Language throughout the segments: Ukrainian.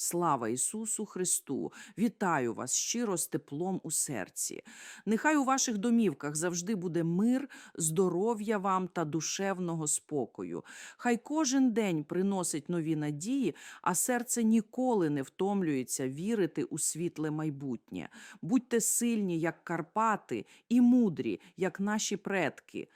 Слава Ісусу Христу! Вітаю вас щиро з теплом у серці. Нехай у ваших домівках завжди буде мир, здоров'я вам та душевного спокою. Хай кожен день приносить нові надії, а серце ніколи не втомлюється вірити у світле майбутнє. Будьте сильні, як Карпати, і мудрі, як наші предки.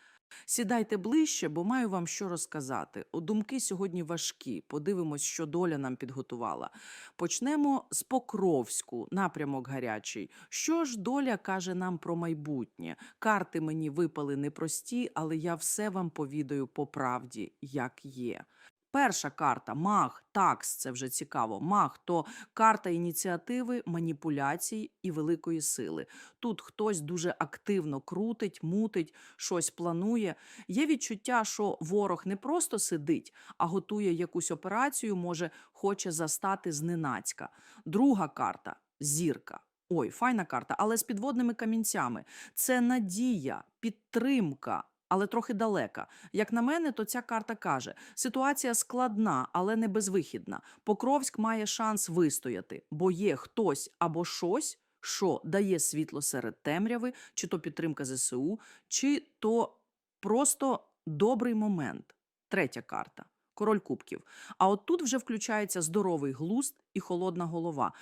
Сідайте ближче, бо маю вам що розказати. У Думки сьогодні важкі. Подивимось, що доля нам підготувала. Почнемо з Покровську, напрямок гарячий. Що ж доля каже нам про майбутнє? Карти мені випали непрості, але я все вам повідаю по правді, як є. Перша карта маг, такс, це вже цікаво. Маг то карта ініціативи, маніпуляцій і великої сили. Тут хтось дуже активно крутить, мутить, щось планує. Є відчуття, що ворог не просто сидить, а готує якусь операцію, може, хоче застати зненацька. Друга карта зірка. Ой, файна карта, але з підводними камінцями. Це надія, підтримка. Але трохи далека. Як на мене, то ця карта каже: ситуація складна, але не безвихідна. Покровськ має шанс вистояти, бо є хтось або щось, що дає світло серед темряви, чи то підтримка ЗСУ, чи то просто добрий момент. Третя карта. Король кубків. А от тут вже включається здоровий глузд і холодна голова.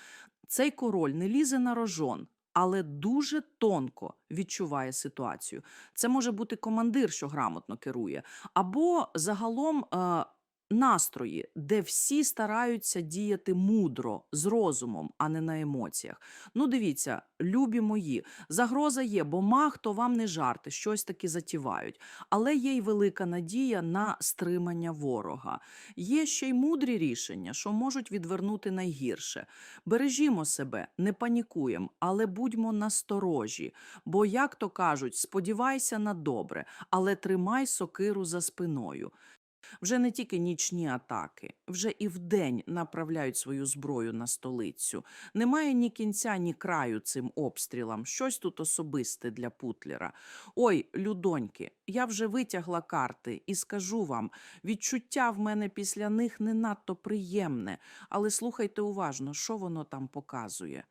Цей король не лізе на рожон, але дуже тонко відчуває ситуацію. Це може бути командир, що грамотно керує, або загалом е, настрої, де всі стараються діяти мудро, з розумом, а не на емоціях. Ну, дивіться, любі мої, загроза є, бо маг то вам не жарти, щось таки затівають. Але є й велика надія на стримання ворога. Є ще й мудрі рішення, що можуть відвернути найгірше. Бережімо себе, не панікуємо, але будьмо насторожі. Бо, як то кажуть, сподівайся на добре, але тримай сокиру за спиною. Вже не тільки нічні атаки, вже і вдень направляють свою зброю на столицю. Немає ні кінця, ні краю цим обстрілам. Щось тут особисте для Путлера. Ой, людоньки, я вже витягла карти і скажу вам, відчуття в мене після них не надто приємне, але слухайте уважно, що воно там показує.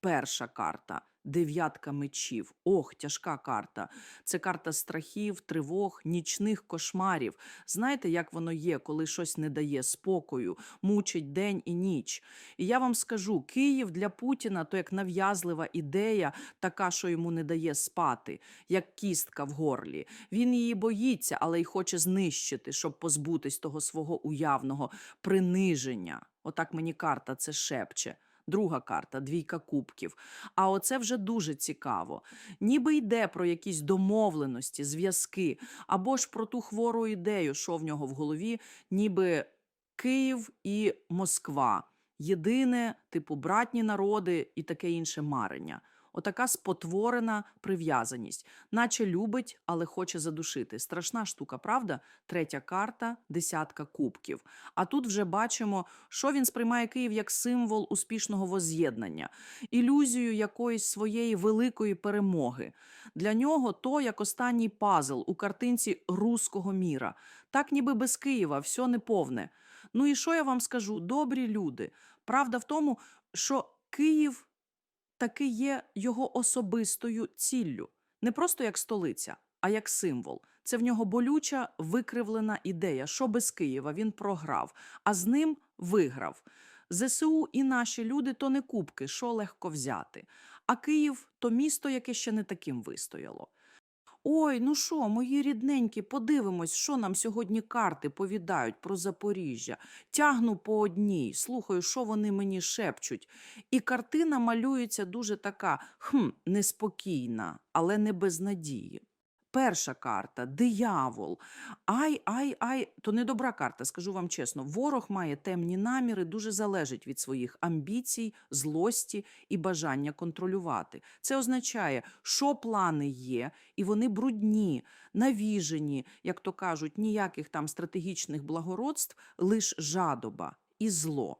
Перша карта дев'ятка мечів. Ох, тяжка карта. Це карта страхів, тривог, нічних кошмарів. Знаєте, як воно є, коли щось не дає спокою, мучить день і ніч. І я вам скажу: Київ для Путіна то як нав'язлива ідея, така, що йому не дає спати, як кістка в горлі. Він її боїться, але й хоче знищити, щоб позбутись того свого уявного приниження. Отак мені карта це шепче. Друга карта двійка кубків. А оце вже дуже цікаво. Ніби йде про якісь домовленості, зв'язки, або ж про ту хвору ідею, що в нього в голові, ніби Київ і Москва. Єдине, типу, братні народи і таке інше марення. Отака спотворена прив'язаність, наче любить, але хоче задушити. Страшна штука, правда? Третя карта десятка кубків. А тут вже бачимо, що він сприймає Київ як символ успішного воз'єднання, ілюзію якоїсь своєї великої перемоги. Для нього то як останній пазл у картинці руського міра. Так, ніби без Києва, все неповне. Ну і що я вам скажу? Добрі люди. Правда в тому, що Київ таки є його особистою ціллю, не просто як столиця, а як символ. Це в нього болюча викривлена ідея, що без Києва він програв, а з ним виграв. ЗСУ і наші люди то не кубки, що легко взяти. А Київ то місто, яке ще не таким вистояло. Ой, ну що, мої рідненькі, подивимось, що нам сьогодні карти повідають про Запоріжжя. Тягну по одній, слухаю, що вони мені шепчуть. І картина малюється дуже така хм, неспокійна, але не без надії. Перша карта диявол. Ай, ай, ай, то не добра карта, скажу вам чесно. Ворог має темні наміри, дуже залежить від своїх амбіцій, злості і бажання контролювати. Це означає, що плани є, і вони брудні, навіжені, як то кажуть, ніяких там стратегічних благородств, лиш жадоба і зло.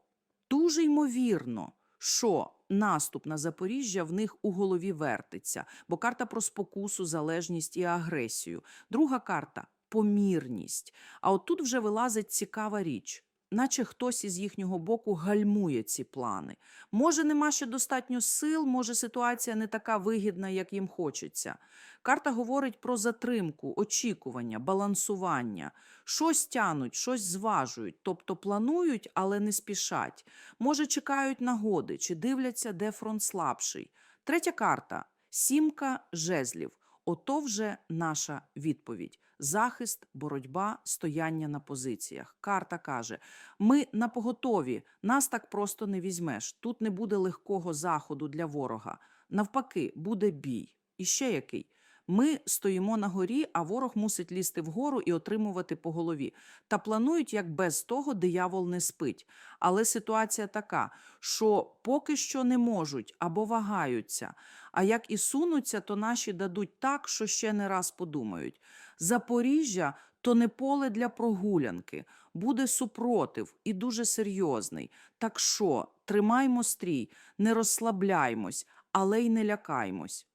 Дуже ймовірно, що наступ на Запоріжжя в них у голові вертиться, бо карта про спокусу, залежність і агресію. Друга карта помірність. А от тут вже вилазить цікава річ. Наче хтось із їхнього боку гальмує ці плани. Може, нема ще достатньо сил, може, ситуація не така вигідна, як їм хочеться. Карта говорить про затримку, очікування, балансування. Щось тянуть, щось зважують, тобто планують, але не спішать. Може, чекають нагоди чи дивляться, де фронт слабший. Третя карта сімка жезлів. Ото вже наша відповідь: захист, боротьба, стояння на позиціях. Карта каже: ми на поготові, нас так просто не візьмеш. Тут не буде легкого заходу для ворога. Навпаки, буде бій. І ще який. Ми стоїмо на горі, а ворог мусить лізти вгору і отримувати по голові. Та планують, як без того диявол не спить. Але ситуація така, що поки що не можуть або вагаються. А як і сунуться, то наші дадуть так, що ще не раз подумають. Запоріжжя то не поле для прогулянки, буде супротив і дуже серйозний. Так що тримаймо стрій, не розслабляймось, але й не лякаймось.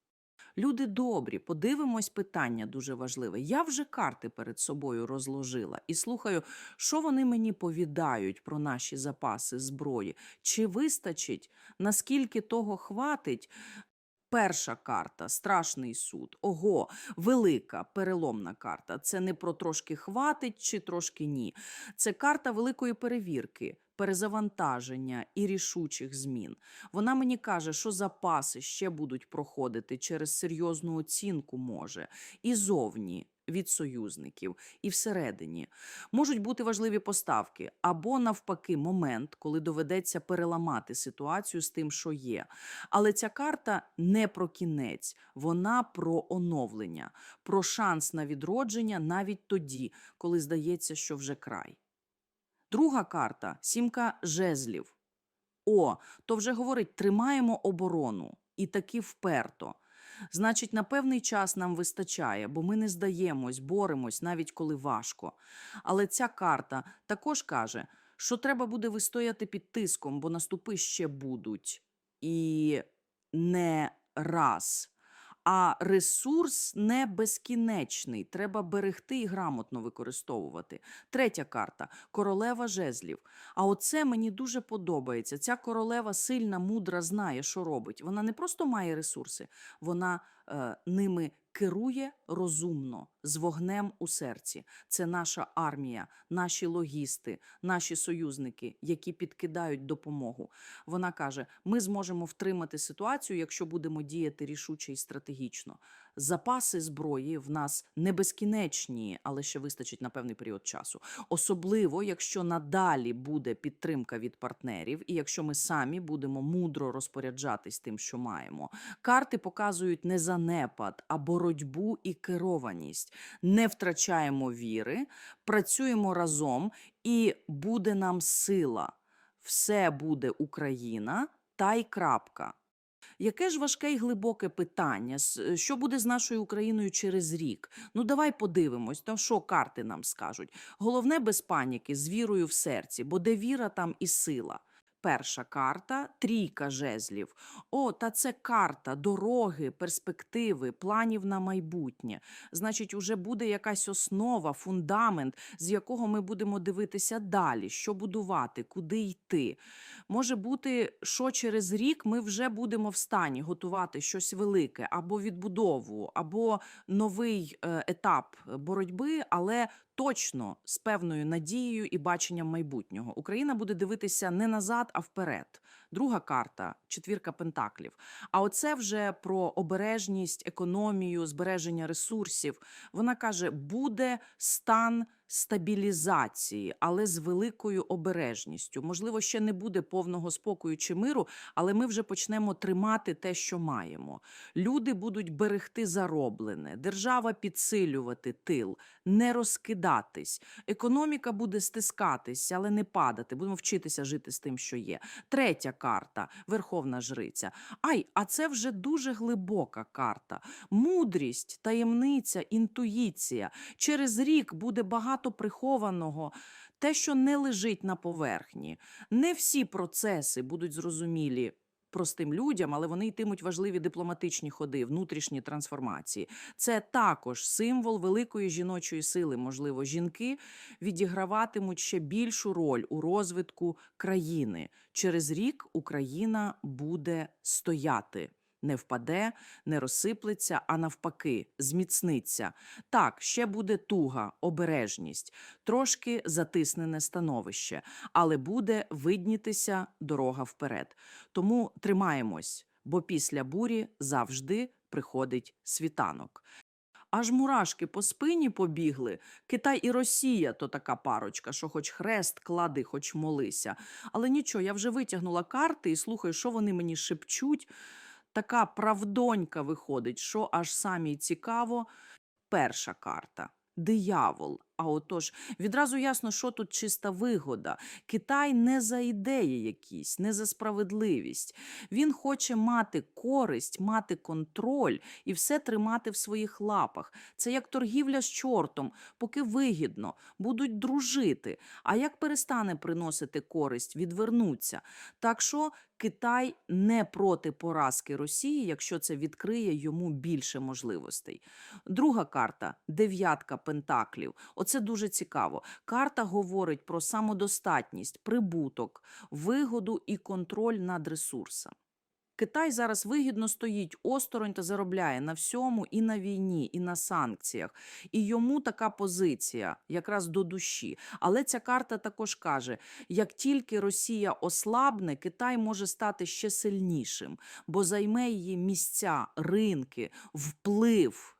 Люди добрі, подивимось питання дуже важливе. Я вже карти перед собою розложила і слухаю, що вони мені повідають про наші запаси зброї. Чи вистачить, наскільки того хватить? Перша карта страшний суд. Ого, велика переломна карта. Це не про трошки хватить чи трошки ні. Це карта великої перевірки, перезавантаження і рішучих змін. Вона мені каже, що запаси ще будуть проходити через серйозну оцінку може і зовні. Від союзників і всередині можуть бути важливі поставки, або навпаки, момент, коли доведеться переламати ситуацію з тим, що є. Але ця карта не про кінець, вона про оновлення, про шанс на відродження навіть тоді, коли здається, що вже край. Друга карта сімка жезлів. О, то вже говорить: тримаємо оборону і таки вперто. Значить, на певний час нам вистачає, бо ми не здаємось, боремось, навіть коли важко. Але ця карта також каже, що треба буде вистояти під тиском, бо наступи ще будуть. І не раз. А ресурс не безкінечний. Треба берегти і грамотно використовувати. Третя карта королева жезлів. А оце мені дуже подобається. Ця королева сильна, мудра, знає, що робить. Вона не просто має ресурси, вона ними керує розумно, з вогнем у серці. Це наша армія, наші логісти, наші союзники, які підкидають допомогу. Вона каже: ми зможемо втримати ситуацію, якщо будемо діяти рішуче і стратегічно. Запаси зброї в нас не безкінечні, але ще вистачить на певний період часу. Особливо, якщо надалі буде підтримка від партнерів, і якщо ми самі будемо мудро розпоряджатись тим, що маємо. Карти показують не занепад, а боротьбу і керованість. Не втрачаємо віри, працюємо разом, і буде нам сила. Все буде Україна, та й крапка. Яке ж важке й глибоке питання? Е, Що буде з нашою Україною через рік? Ну давай подивимось, то що карти нам скажуть. Головне без паніки, з вірою в серці, бо де віра, там і сила. Перша карта трійка жезлів. О, та це карта дороги, перспективи, планів на майбутнє. Значить, уже буде якась основа, фундамент, з якого ми будемо дивитися далі, що будувати, куди йти. Може бути, що через рік ми вже будемо в стані готувати щось велике, або відбудову, або новий е, етап боротьби, але точно з певною надією і баченням майбутнього. Україна буде дивитися не назад, а вперед. Друга карта четвірка пентаклів. А оце вже про обережність, економію, збереження ресурсів. Вона каже: буде стан стабілізації, але з великою обережністю. Можливо, ще не буде повного спокою чи миру, але ми вже почнемо тримати те, що маємо. Люди будуть берегти зароблене, держава підсилювати тил, не розкидатись. Економіка буде стискатись, але не падати. Будемо вчитися жити з тим, що є. Третя карта Верховна Жриця. Ай, а це вже дуже глибока карта. Мудрість, таємниця, інтуїція. Через рік буде багато прихованого. Те, що не лежить на поверхні, не всі процеси будуть зрозумілі простим людям, але вони йтимуть важливі дипломатичні ходи, внутрішні трансформації. Це також символ великої жіночої сили. Можливо, жінки відіграватимуть ще більшу роль у розвитку країни. Через рік Україна буде стояти. Не впаде, не розсиплеться, а навпаки, зміцниться. Так, ще буде туга, обережність, трошки затиснене становище, але буде виднітися дорога вперед. Тому тримаємось, бо після бурі завжди приходить світанок. Аж мурашки по спині побігли. Китай і Росія то така парочка, що хоч хрест клади, хоч молися. Але нічого, я вже витягнула карти і слухаю, що вони мені шепчуть. Така правдонька виходить, що аж самі цікаво. Перша карта диявол. А отож, відразу ясно, що тут чиста вигода. Китай не за ідеї якісь, не за справедливість. Він хоче мати користь, мати контроль і все тримати в своїх лапах. Це як торгівля з чортом, поки вигідно, будуть дружити. А як перестане приносити користь, відвернуться. Так що Китай не проти поразки Росії, якщо це відкриє йому більше можливостей. Друга карта дев'ятка пентаклів. Оце дуже цікаво. Карта говорить про самодостатність, прибуток, вигоду і контроль над ресурсом. Китай зараз вигідно стоїть осторонь та заробляє на всьому і на війні, і на санкціях. І йому така позиція якраз до душі. Але ця карта також каже: як тільки Росія ослабне, Китай може стати ще сильнішим, бо займе її місця, ринки, вплив.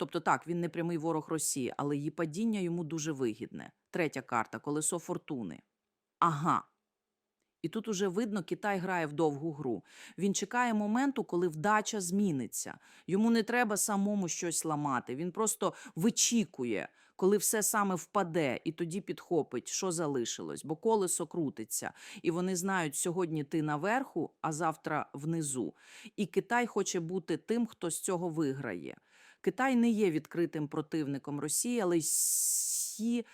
Тобто так, він не прямий ворог Росії, але її падіння йому дуже вигідне. Третя карта колесо фортуни. Ага. І тут уже видно, Китай грає в довгу гру. Він чекає моменту, коли вдача зміниться. Йому не треба самому щось ламати. Він просто вичікує, коли все саме впаде, і тоді підхопить, що залишилось, бо колесо крутиться. І вони знають, сьогодні ти наверху, а завтра внизу. І Китай хоче бути тим, хто з цього виграє. Китай не є відкритим противником Росії, але сі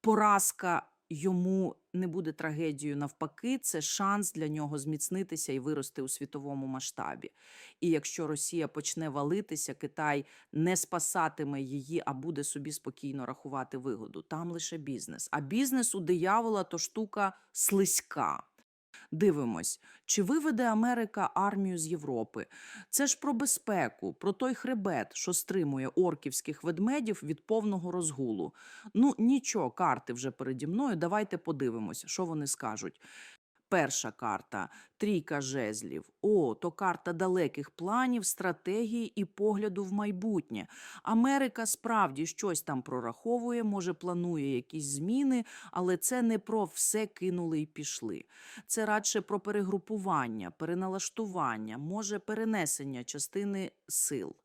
поразка йому не буде трагедією. Навпаки, це шанс для нього зміцнитися і вирости у світовому масштабі. І якщо Росія почне валитися, Китай не спасатиме її, а буде собі спокійно рахувати вигоду. Там лише бізнес. А бізнес у диявола то штука слизька. Дивимось, чи виведе Америка армію з Європи. Це ж про безпеку, про той хребет, що стримує орківських ведмедів від повного розгулу. Ну нічого, карти вже переді мною. Давайте подивимося, що вони скажуть. Перша карта трійка жезлів. О, то карта далеких планів, стратегії і погляду в майбутнє. Америка справді щось там прораховує, може, планує якісь зміни, але це не про все кинули і пішли. Це радше про перегрупування, переналаштування, може перенесення частини сил.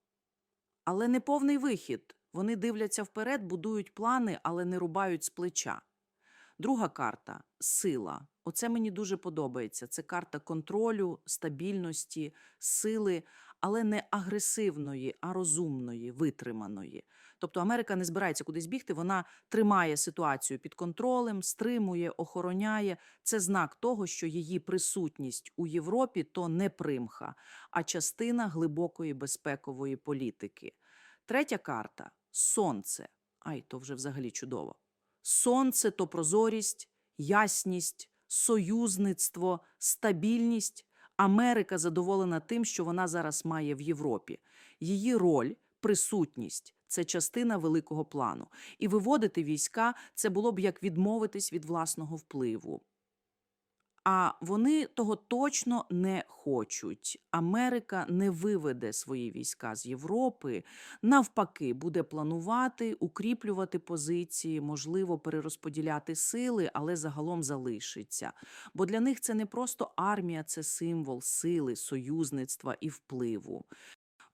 Але не повний вихід. Вони дивляться вперед, будують плани, але не рубають з плеча. Друга карта сила. Оце мені дуже подобається. Це карта контролю, стабільності, сили, але не агресивної, а розумної, витриманої. Тобто Америка не збирається кудись бігти, вона тримає ситуацію під контролем, стримує, охороняє. Це знак того, що її присутність у Європі то не примха, а частина глибокої безпекової політики. Третя карта сонце. Ай, то вже взагалі чудово. Сонце то прозорість, ясність, союзництво, стабільність. Америка задоволена тим, що вона зараз має в Європі. Її роль, присутність це частина великого плану. І виводити війська це було б як відмовитись від власного впливу. А вони того точно не хочуть. Америка не виведе свої війська з Європи. Навпаки, буде планувати, укріплювати позиції, можливо, перерозподіляти сили, але загалом залишиться. Бо для них це не просто армія, це символ сили, союзництва і впливу.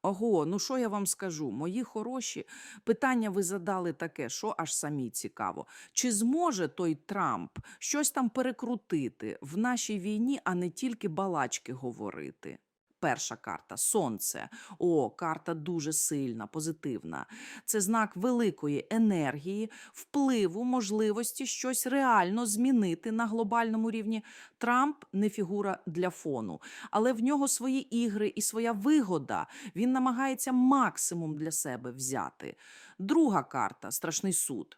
Ого, ну що я вам скажу? Мої хороші питання ви задали таке, що аж самі цікаво. Чи зможе той Трамп щось там перекрутити в нашій війні, а не тільки балачки говорити? Перша карта сонце. О, карта дуже сильна, позитивна. Це знак великої енергії, впливу, можливості щось реально змінити на глобальному рівні. Трамп не фігура для фону, але в нього свої ігри і своя вигода. Він намагається максимум для себе взяти. Друга карта страшний суд.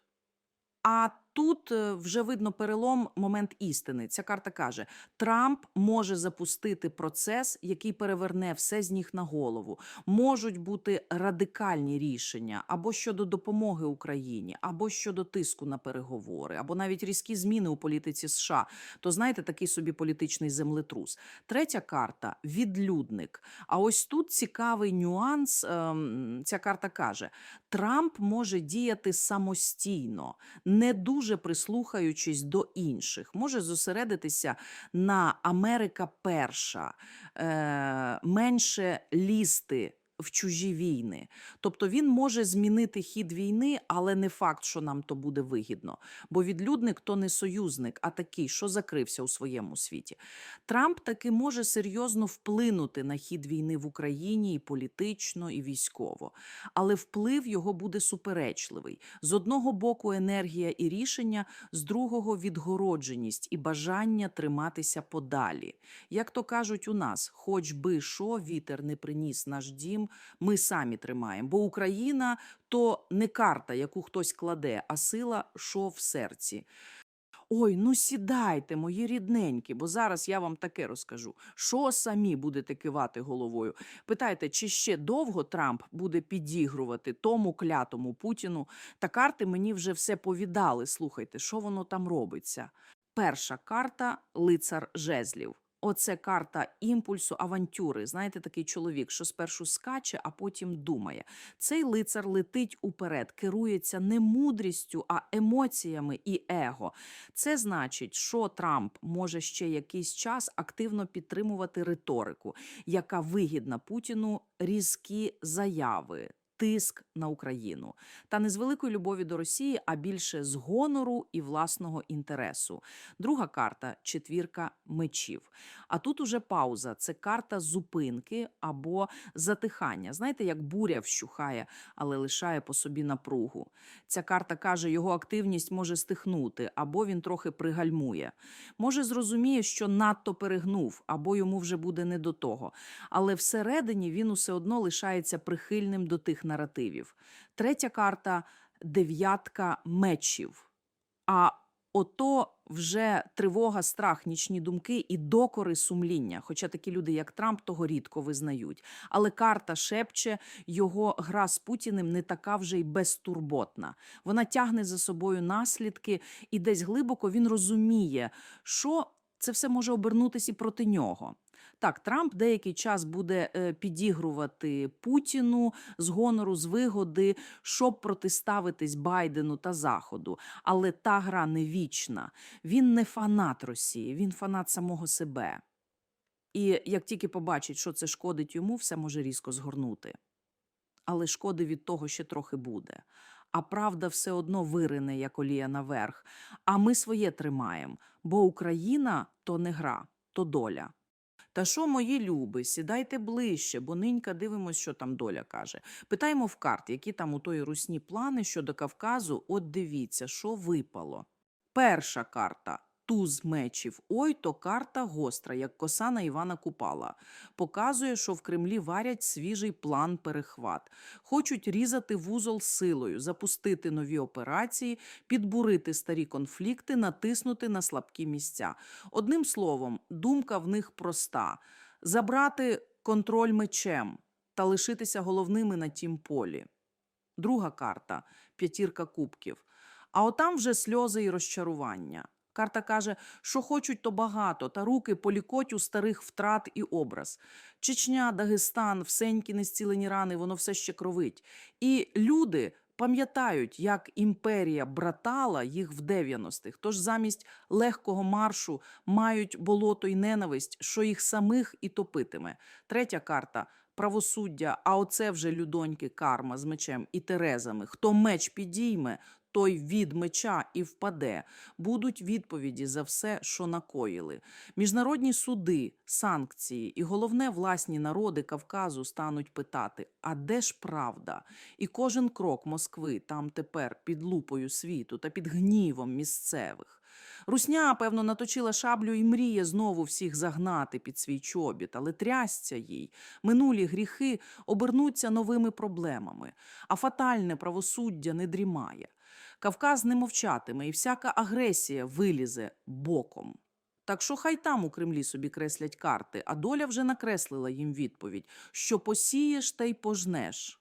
А тут е, вже видно перелом момент істини. Ця карта каже: Трамп може запустити процес, який переверне все з ніг на голову. Можуть бути радикальні рішення або щодо допомоги Україні, або щодо тиску на переговори, або навіть різкі зміни у політиці США. То знаєте, такий собі політичний землетрус. Третя карта відлюдник. А ось тут цікавий нюанс. ем, Ця карта каже: Трамп може діяти самостійно, не дуже прислухаючись до інших, може зосередитися на Америка перша, е, менше лізти в чужі війни. Тобто він може змінити хід війни, але не факт, що нам то буде вигідно. Бо відлюдник то не союзник, а такий, що закрився у своєму світі. Трамп таки може серйозно вплинути на хід війни в Україні і політично, і військово. Але вплив його буде суперечливий. З одного боку енергія і рішення, з другого відгородженість і бажання триматися подалі. Як то кажуть у нас, хоч би що вітер не приніс наш дім, ми самі тримаємо. Бо Україна то не карта, яку хтось кладе, а сила, що в серці. Ой, ну сідайте, мої рідненькі, бо зараз я вам таке розкажу. Що самі будете кивати головою? Питайте, чи ще довго Трамп буде підігрувати тому клятому Путіну? Та карти мені вже все повідали. Слухайте, що воно там робиться. Перша карта лицар жезлів. Оце карта імпульсу, авантюри. Знаєте, такий чоловік, що спершу скаче, а потім думає. Цей лицар летить уперед, керується не мудрістю, а емоціями і его. Це значить, що Трамп може ще якийсь час активно підтримувати риторику, яка вигідна Путіну різкі заяви. Тиск на Україну та не з великої любові до Росії, а більше з гонору і власного інтересу. Друга карта четвірка мечів. А тут уже пауза. Це карта зупинки або затихання. Знаєте, як буря вщухає, але лишає по собі напругу. Ця карта каже, його активність може стихнути, або він трохи пригальмує. Може, зрозуміє, що надто перегнув, або йому вже буде не до того. Але всередині він усе одно лишається прихильним до тих наративів. Третя карта дев'ятка мечів. А ото вже тривога, страх, нічні думки і докори сумління. Хоча такі люди, як Трамп, того рідко визнають. Але карта шепче, його гра з Путіним не така вже й безтурботна. Вона тягне за собою наслідки, і десь глибоко він розуміє, що це все може обернутися і проти нього. Так, Трамп деякий час буде е, підігрувати Путіну з гонору, з вигоди, щоб протиставитись Байдену та Заходу. Але та гра не вічна. Він не фанат Росії, він фанат самого себе. І як тільки побачить, що це шкодить йому, все може різко згорнути. Але шкоди від того ще трохи буде. А правда все одно вирине, як олія наверх. А ми своє тримаємо, бо Україна то не гра, то доля. Та що, мої люби, сідайте ближче, бо нинька дивимось, що там доля каже. Питаємо в карт, які там у тої русні плани щодо Кавказу. От дивіться, що випало. Перша карта. Туз мечів. Ой, то карта гостра, як коса на Івана Купала. Показує, що в Кремлі варять свіжий план перехват. Хочуть різати вузол силою, запустити нові операції, підбурити старі конфлікти, натиснути на слабкі місця. Одним словом, думка в них проста: забрати контроль мечем та лишитися головними на тім полі. Друга карта п'ятірка кубків. А отам вже сльози і розчарування. Карта каже, що хочуть то багато, та руки полікоть у старих втрат і образ. Чечня, Дагестан, всенькі незцілені рани, воно все ще кровить. І люди пам'ятають, як імперія братала їх в 90-х. Тож замість легкого маршу мають болото й ненависть, що їх самих і топитиме. Третя карта правосуддя, а оце вже людоньки карма з мечем і терезами. Хто меч підійме, той від меча і впаде. Будуть відповіді за все, що накоїли. Міжнародні суди, санкції і головне власні народи Кавказу стануть питати: а де ж правда? І кожен крок Москви там тепер під лупою світу та під гнівом місцевих. Русня, певно, наточила шаблю і мріє знову всіх загнати під свій чобіт, але трясця їй. Минулі гріхи обернуться новими проблемами, а фатальне правосуддя не дрімає. Кавказ не мовчатиме, і всяка агресія вилізе боком. Так що хай там у Кремлі собі креслять карти, а доля вже накреслила їм відповідь: що посієш, та й пожнеш.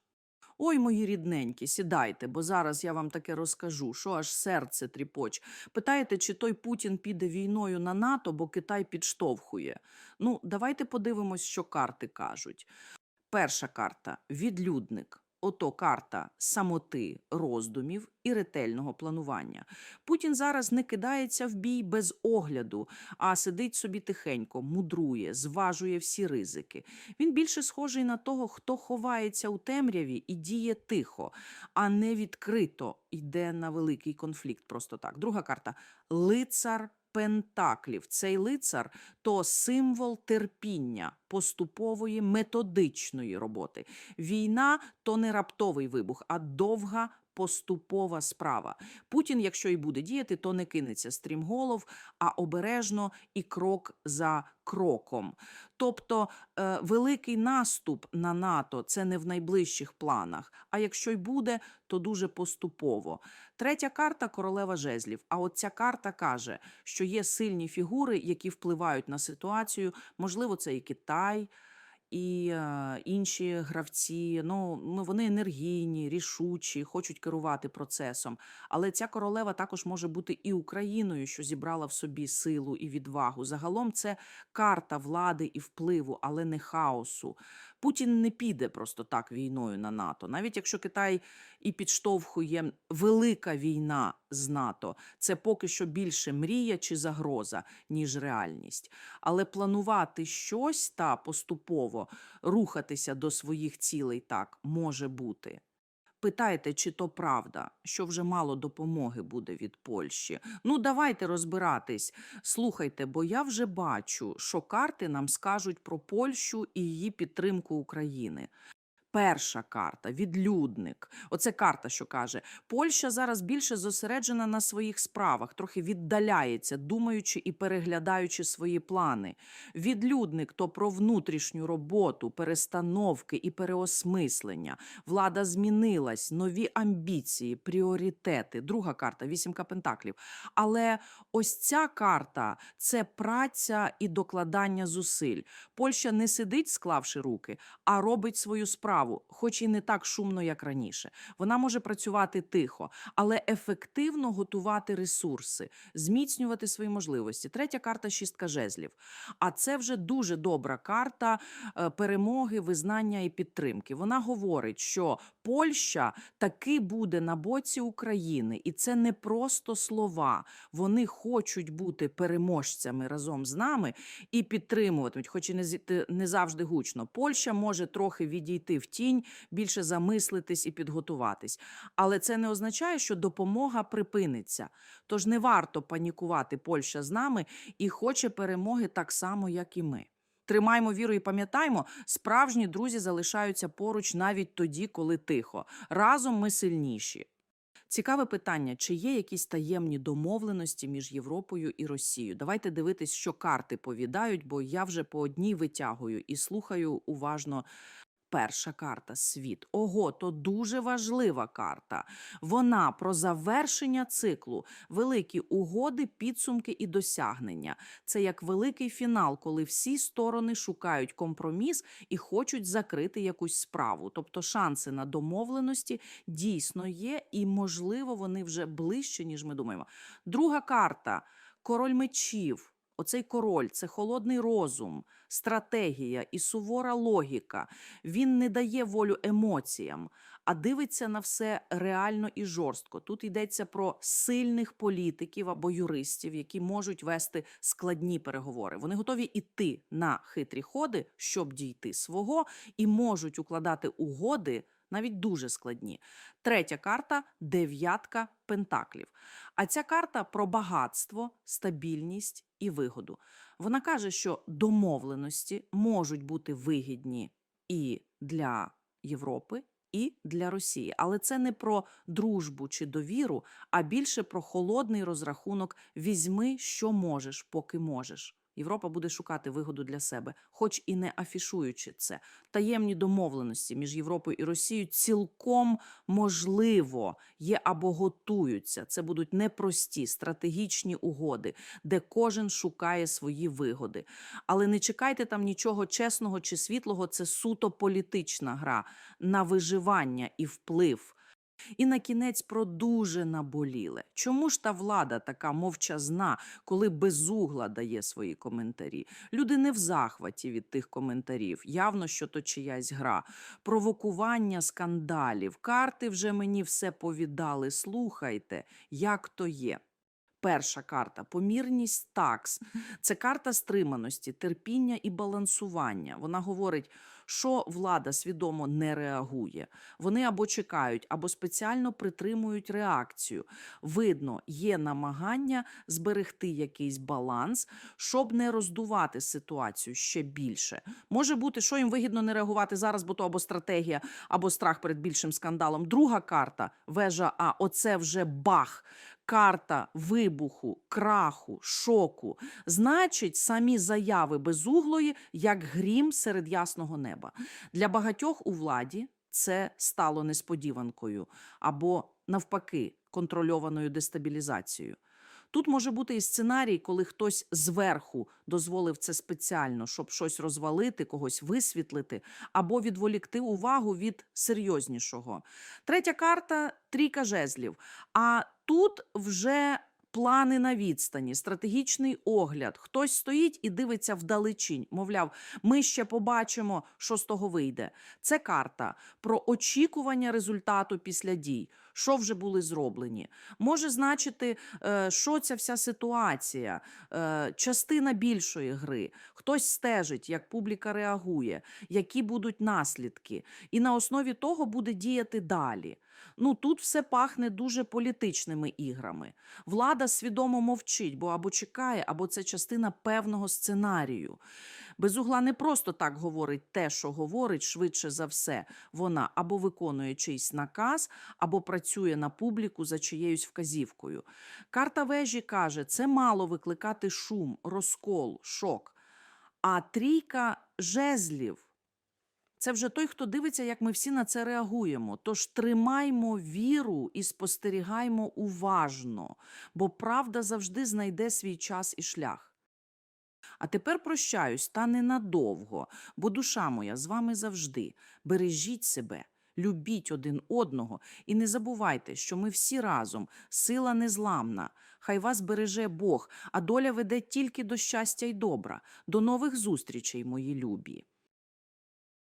Ой, мої рідненькі, сідайте, бо зараз я вам таке розкажу, що аж серце тріпоч. Питаєте, чи той Путін піде війною на НАТО, бо Китай підштовхує. Ну, давайте подивимось, що карти кажуть. Перша карта відлюдник. Ото карта самоти, роздумів і ретельного планування. Путін зараз не кидається в бій без огляду, а сидить собі тихенько, мудрує, зважує всі ризики. Він більше схожий на того, хто ховається у темряві і діє тихо, а не відкрито йде на великий конфлікт. Просто так. Друга карта лицар. Пентаклів. Цей лицар то символ терпіння, поступової методичної роботи. Війна то не раптовий вибух, а довга. Поступова справа. Путін, якщо і буде діяти, то не кинеться стрімголов, а обережно і крок за кроком. Тобто е, великий наступ на НАТО це не в найближчих планах. А якщо й буде, то дуже поступово. Третя карта королева жезлів. А от ця карта каже, що є сильні фігури, які впливають на ситуацію. Можливо, це і Китай. І е, інші гравці, ну, ну вони енергійні, рішучі, хочуть керувати процесом. Але ця королева також може бути і Україною, що зібрала в собі силу і відвагу. Загалом це карта влади і впливу, але не хаосу. Путін не піде просто так війною на НАТО. Навіть якщо Китай і підштовхує велика війна з НАТО, це поки що більше мрія чи загроза, ніж реальність. Але планувати щось та поступово рухатися до своїх цілей так може бути. Питаєте, чи то правда, що вже мало допомоги буде від Польщі. Ну, давайте розбиратись. Слухайте, бо я вже бачу, що карти нам скажуть про Польщу і її підтримку України. Перша карта відлюдник. Оце карта, що каже: Польща зараз більше зосереджена на своїх справах, трохи віддаляється, думаючи і переглядаючи свої плани. Відлюдник то про внутрішню роботу, перестановки і переосмислення. Влада змінилась, нові амбіції, пріоритети. Друга карта вісімка пентаклів. Але ось ця карта це праця і докладання зусиль. Польща не сидить, склавши руки, а робить свою справу, хоч і не так шумно, як раніше. Вона може працювати тихо, але ефективно готувати ресурси, зміцнювати свої можливості. Третя карта шістка жезлів. А це вже дуже добра карта е, перемоги, визнання і підтримки. Вона говорить, що Польща таки буде на боці України, і це не просто слова. Вони хочуть бути переможцями разом з нами і підтримуватимуть, хоч і не не завжди гучно. Польща може трохи відійти в тінь, більше замислитись і підготуватись. Але це не означає, що допомога припиниться. Тож не варто панікувати. Польща з нами і хоче перемоги так само, як і ми. Тримаймо віру і пам'ятаймо, справжні друзі залишаються поруч навіть тоді, коли тихо. Разом ми сильніші. Цікаве питання: чи є якісь таємні домовленості між Європою і Росією? Давайте дивитись, що карти повідають, бо я вже по одній витягую і слухаю уважно. Перша карта світ. Ого, то дуже важлива карта. Вона про завершення циклу, великі угоди, підсумки і досягнення. Це як великий фінал, коли всі сторони шукають компроміс і хочуть закрити якусь справу. Тобто шанси на домовленості дійсно є, і можливо вони вже ближче, ніж ми думаємо. Друга карта король мечів. Оцей король це холодний розум, стратегія і сувора логіка. Він не дає волю емоціям, а дивиться на все реально і жорстко. Тут йдеться про сильних політиків або юристів, які можуть вести складні переговори. Вони готові йти на хитрі ходи, щоб дійти свого, і можуть укладати угоди навіть дуже складні. Третя карта дев'ятка пентаклів. А ця карта про багатство, стабільність і вигоду. Вона каже, що домовленості можуть бути вигідні і для Європи, і для Росії. Але це не про дружбу чи довіру, а більше про холодний розрахунок візьми, що можеш, поки можеш. Європа буде шукати вигоду для себе, хоч і не афішуючи це. Таємні домовленості між Європою і Росією цілком можливо є або готуються. Це будуть непрості стратегічні угоди, де кожен шукає свої вигоди. Але не чекайте там нічого чесного чи світлого. Це суто політична гра на виживання і вплив. І на кінець про дуже наболіле. Чому ж та влада така мовчазна, коли безугла дає свої коментарі? Люди не в захваті від тих коментарів. Явно, що то чиясь гра. Провокування скандалів. Карти вже мені все повідали. Слухайте, як то є. Перша карта помірність такс. Це карта стриманості, терпіння і балансування. Вона говорить, що влада свідомо не реагує. Вони або чекають, або спеціально притримують реакцію. Видно, є намагання зберегти якийсь баланс, щоб не роздувати ситуацію ще більше. Може бути, що їм вигідно не реагувати зараз, бо то або стратегія, або страх перед більшим скандалом. Друга карта вежа А. Оце вже бах. Карта вибуху, краху, шоку. Значить, самі заяви безуглої, як грім серед ясного неба. Для багатьох у владі це стало несподіванкою або, навпаки, контрольованою дестабілізацією. Тут може бути і сценарій, коли хтось зверху дозволив це спеціально, щоб щось розвалити, когось висвітлити, або відволікти увагу від серйознішого. Третя карта трійка жезлів. А тут вже плани на відстані, стратегічний огляд. Хтось стоїть і дивиться вдалечінь. Мовляв, ми ще побачимо, що з того вийде. Це карта про очікування результату після дій. Що вже були зроблені, може значити, е, що ця вся ситуація, е, частина більшої гри. Хтось стежить, як публіка реагує, які будуть наслідки, і на основі того буде діяти далі. Ну тут все пахне дуже політичними іграми. Влада свідомо мовчить, бо або чекає, або це частина певного сценарію. Безугла не просто так говорить те, що говорить швидше за все. Вона або виконує чийсь наказ, або працює на публіку за чиєюсь вказівкою. Карта вежі каже, це мало викликати шум, розкол, шок. А трійка жезлів. Це вже той, хто дивиться, як ми всі на це реагуємо. Тож тримаймо віру і спостерігаймо уважно, бо правда завжди знайде свій час і шлях. А тепер прощаюсь, та ненадовго, бо душа моя з вами завжди. Бережіть себе, любіть один одного і не забувайте, що ми всі разом, сила незламна. Хай вас береже Бог, а доля веде тільки до щастя й добра. До нових зустрічей, мої любі.